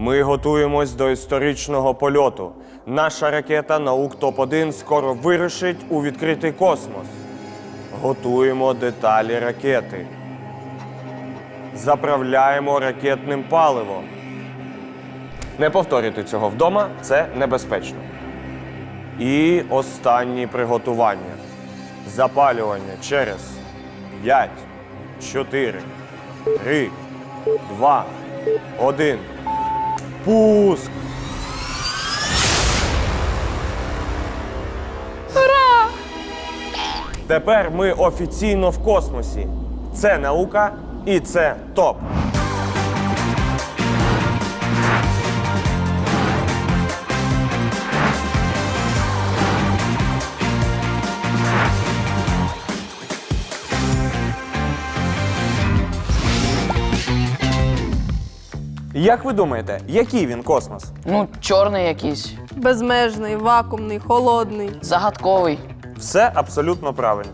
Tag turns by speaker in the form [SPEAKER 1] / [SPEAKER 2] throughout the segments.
[SPEAKER 1] Ми готуємось до історичного польоту. Наша ракета наук ТОП-1 скоро вирушить у відкритий космос. Готуємо деталі ракети. Заправляємо ракетним паливом. Не повторюйте цього вдома, це небезпечно. І останні приготування. Запалювання через 5, 4, 3, 2, 1. Пуск! Тепер ми офіційно в космосі. Це наука і це топ. Як ви думаєте, який він космос?
[SPEAKER 2] Ну, чорний якийсь,
[SPEAKER 3] Безмежний, вакуумний, холодний.
[SPEAKER 2] загадковий.
[SPEAKER 1] Все абсолютно правильно.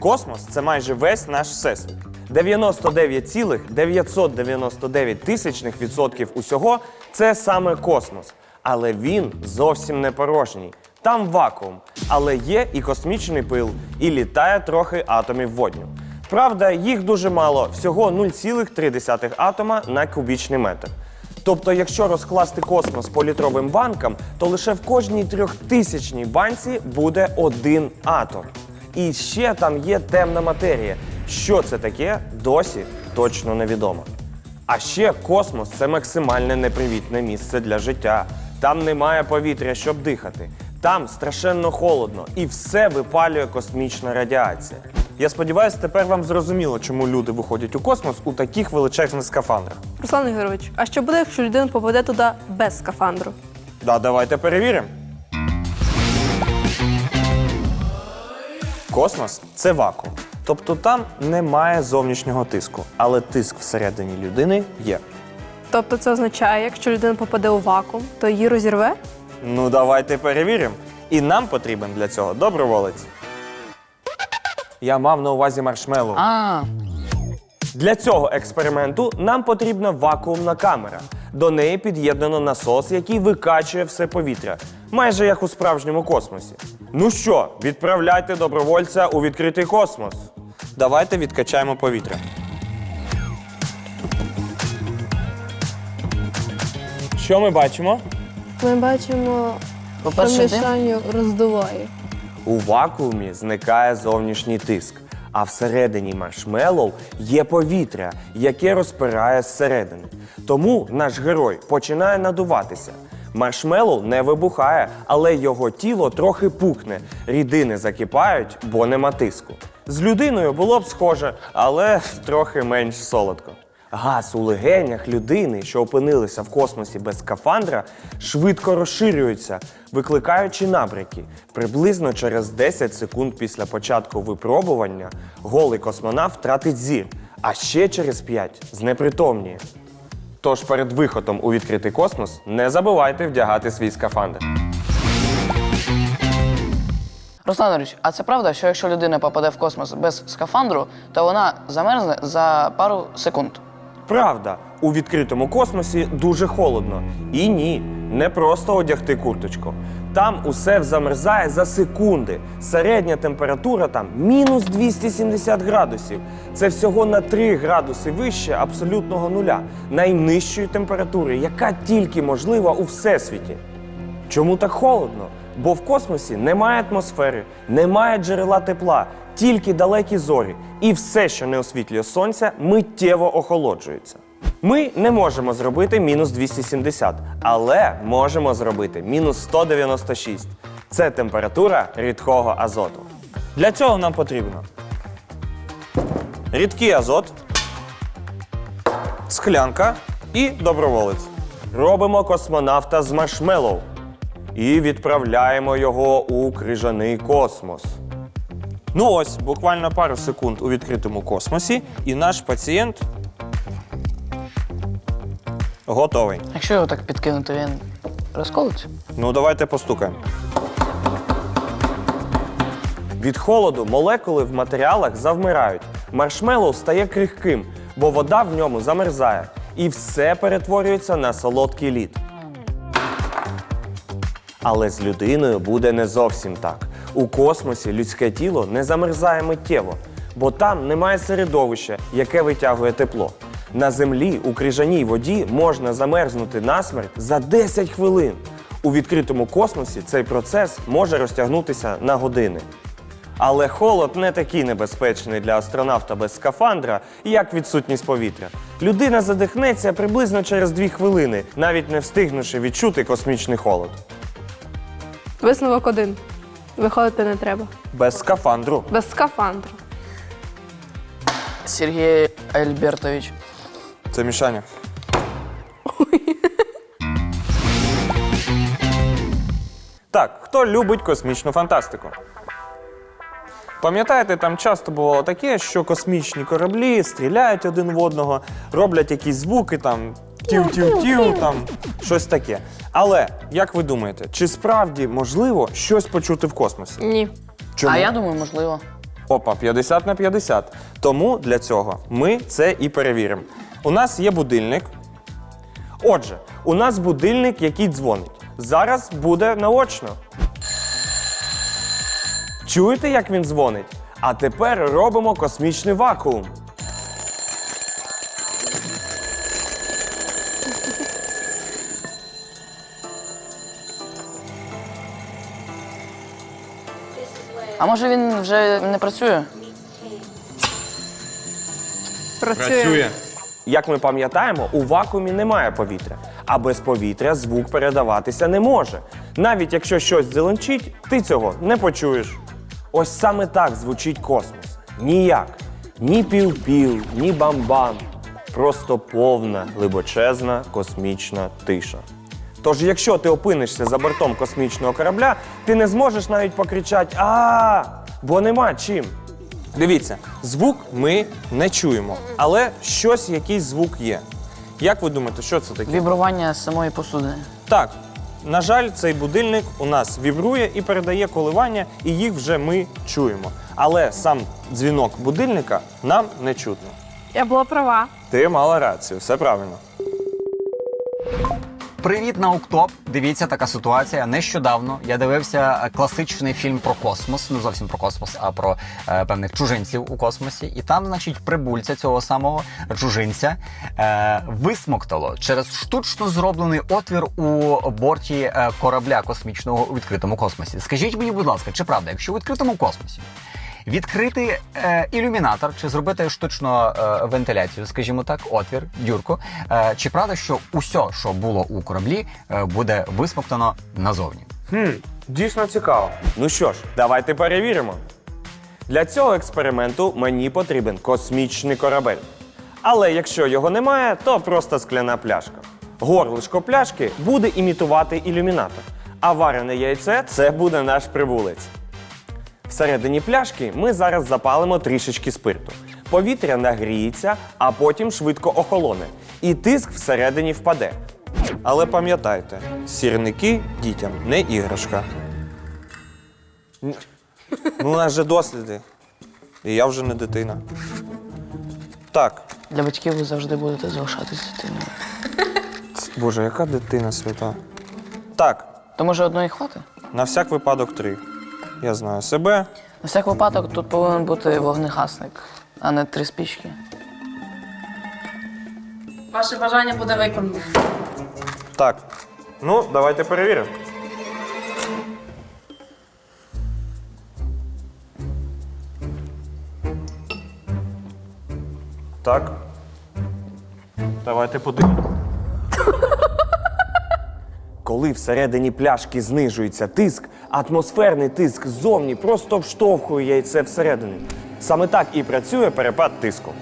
[SPEAKER 1] Космос це майже весь наш всесвіт. 99,999 тисячних відсотків усього це саме космос. Але він зовсім не порожній. Там вакуум, але є і космічний пил, і літає трохи атомів водню. Правда, їх дуже мало, всього 0,3 атома на кубічний метр. Тобто, якщо розкласти космос по літровим банкам, то лише в кожній трьохтисячній банці буде один атом. І ще там є темна матерія. Що це таке, досі точно невідомо. А ще космос це максимально непривітне місце для життя. Там немає повітря, щоб дихати. Там страшенно холодно і все випалює космічна радіація. Я сподіваюся, тепер вам зрозуміло, чому люди виходять у космос у таких величезних скафандрах.
[SPEAKER 3] Руслан Ігорович, а що буде, якщо людина попаде туди без скафандру?
[SPEAKER 1] Да, давайте перевіримо. Космос це вакуум. Тобто там немає зовнішнього тиску, але тиск всередині людини є.
[SPEAKER 3] Тобто це означає, якщо людина попаде у вакуум, то її розірве?
[SPEAKER 1] Ну, давайте перевіримо. І нам потрібен для цього доброволець. Я мав на увазі маршмеллоу.
[SPEAKER 2] А,
[SPEAKER 1] Для цього експерименту нам потрібна вакуумна камера. До неї під'єднано насос, який викачує все повітря, майже як у справжньому космосі. Ну що, відправляйте добровольця у відкритий космос. Давайте відкачаємо повітря. Що ми бачимо?
[SPEAKER 3] Ми бачимо,
[SPEAKER 2] По-перше, дим.
[SPEAKER 3] мішанню роздуває.
[SPEAKER 1] У вакуумі зникає зовнішній тиск, а всередині маршмеллоу є повітря, яке розпирає зсередини. Тому наш герой починає надуватися. Маршмеллоу не вибухає, але його тіло трохи пухне. Рідини закипають, бо нема тиску. З людиною було б схоже, але трохи менш солодко. Газ у легенях людини, що опинилися в космосі без скафандра, швидко розширюється, викликаючи набряки. Приблизно через 10 секунд після початку випробування голий космонавт втратить зір, а ще через 5 знепритомніє. Тож перед виходом у відкритий космос не забувайте вдягати свій скафандр.
[SPEAKER 2] Руслан Ігорович, а це правда, що якщо людина попаде в космос без скафандру, то вона замерзне за пару секунд.
[SPEAKER 1] Правда, у відкритому космосі дуже холодно. І ні, не просто одягти курточку. Там усе замерзає за секунди. Середня температура там мінус 270 градусів. Це всього на 3 градуси вище абсолютного нуля, найнижчої температури, яка тільки можлива у всесвіті. Чому так холодно? Бо в космосі немає атмосфери, немає джерела тепла, тільки далекі зорі, і все, що не освітлює сонця, миттєво охолоджується. Ми не можемо зробити мінус 270, але можемо зробити мінус 196. Це температура рідкого азоту. Для цього нам потрібно рідкий азот, склянка і доброволець. Робимо космонавта з маршмеллоу і відправляємо його у крижаний космос. Ну ось, буквально пару секунд у відкритому космосі, і наш пацієнт готовий.
[SPEAKER 2] Якщо його так підкинути, він розколиться.
[SPEAKER 1] Ну, давайте постукаємо. Від холоду молекули в матеріалах завмирають. Маршмеллоу стає крихким, бо вода в ньому замерзає. і все перетворюється на солодкий лід. Але з людиною буде не зовсім так. У космосі людське тіло не замерзає миттєво, бо там немає середовища, яке витягує тепло. На землі у крижаній воді можна замерзнути насмерть за 10 хвилин. У відкритому космосі цей процес може розтягнутися на години. Але холод не такий небезпечний для астронавта без скафандра, як відсутність повітря. Людина задихнеться приблизно через 2 хвилини, навіть не встигнувши відчути космічний холод.
[SPEAKER 3] Висновок один. Виходити не треба.
[SPEAKER 1] Без скафандру.
[SPEAKER 3] Без скафандру.
[SPEAKER 2] Сергій Альбертович.
[SPEAKER 1] Це Мішаня. Так, хто любить космічну фантастику? Пам'ятаєте, там часто бувало таке, що космічні кораблі стріляють один в одного, роблять якісь звуки, там тів-тів-тів, там щось таке. Але як ви думаєте, чи справді можливо щось почути в космосі?
[SPEAKER 3] Ні.
[SPEAKER 1] Чому?
[SPEAKER 2] А я думаю, можливо.
[SPEAKER 1] Опа, 50 на 50. Тому для цього ми це і перевіримо. У нас є будильник. Отже, у нас будильник, який дзвонить. Зараз буде наочно. Чуєте, як він дзвонить? А тепер робимо космічний вакуум.
[SPEAKER 2] А може він вже не працює?
[SPEAKER 3] Працює.
[SPEAKER 1] Як ми пам'ятаємо, у вакуумі немає повітря, а без повітря звук передаватися не може. Навіть якщо щось дзеленчить, ти цього не почуєш. Ось саме так звучить космос. Ніяк. Ні пів-пів, ні бам-бам. Просто повна, глибочезна космічна тиша. Тож, якщо ти опинишся за бортом космічного корабля, ти не зможеш навіть покричати а бо нема чим. Дивіться, звук ми не чуємо, але щось, якийсь звук є. Як ви думаєте, що це таке?
[SPEAKER 2] Вібрування самої посудини.
[SPEAKER 1] Так, на жаль, цей будильник у нас вібрує і передає коливання, і їх вже ми чуємо. Але сам дзвінок будильника нам не чутно.
[SPEAKER 3] Я була права.
[SPEAKER 1] Ти мала рацію, все правильно.
[SPEAKER 4] Привіт, науктоп. Дивіться, така ситуація. Нещодавно я дивився е, класичний фільм про космос, не зовсім про космос, а про е, певних чужинців у космосі. І там, значить, прибульця цього самого чужинця е, висмоктало через штучно зроблений отвір у борті е, корабля космічного у відкритому космосі. Скажіть мені, будь ласка, чи правда, якщо в відкритому космосі відкрити е, ілюмінатор чи зробити штучну е, вентиляцію, скажімо так, отвір, дюрку. Е, чи правда, що усе, що було у кораблі, е, буде висмоктано назовні?
[SPEAKER 1] Хм, дійсно цікаво. Ну що ж, давайте перевіримо. Для цього експерименту мені потрібен космічний корабель. Але якщо його немає, то просто скляна пляшка. Горлишко пляшки буде імітувати ілюмінатор, а варене яйце це буде наш прибулець. Всередині пляшки ми зараз запалимо трішечки спирту. Повітря нагріється, а потім швидко охолоне. І тиск всередині впаде. Але пам'ятайте, сірники дітям не іграшка. Ну, у нас же досліди. І я вже не дитина. Так.
[SPEAKER 2] Для батьків ви завжди будете залишатись дитиною.
[SPEAKER 1] Боже, яка дитина свята. Так,
[SPEAKER 2] То може одної хвати?
[SPEAKER 1] на всяк випадок три. Я знаю себе.
[SPEAKER 2] На всяк випадок тут повинен бути вогнегасник, а не три спічки.
[SPEAKER 5] Ваше бажання буде виконано.
[SPEAKER 1] Так. Ну, давайте перевіримо. Так. Давайте подивимось. Коли всередині пляшки знижується тиск, атмосферний тиск ззовні просто вштовхує яйце всередину. Саме так і працює перепад тиску.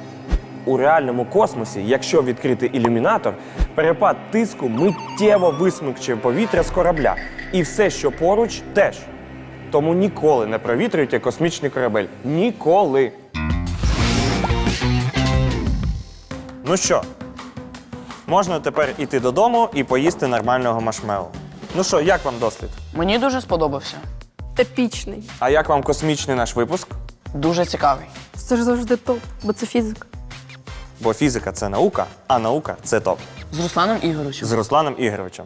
[SPEAKER 1] У реальному космосі, якщо відкрити ілюмінатор, перепад тиску миттєво висмикчує повітря з корабля. І все, що поруч, теж. Тому ніколи не провітрюйте космічний корабель. Ніколи. Ну що, можна тепер іти додому і поїсти нормального машмелу. Ну що, як вам дослід?
[SPEAKER 2] Мені дуже сподобався.
[SPEAKER 3] Епічний.
[SPEAKER 1] А як вам космічний наш випуск?
[SPEAKER 2] Дуже цікавий.
[SPEAKER 3] Це ж завжди топ, бо це фізика.
[SPEAKER 6] Бо фізика це наука, а наука це топ.
[SPEAKER 2] З Русланом Ігоровичем.
[SPEAKER 6] З Русланом Ігоровичем.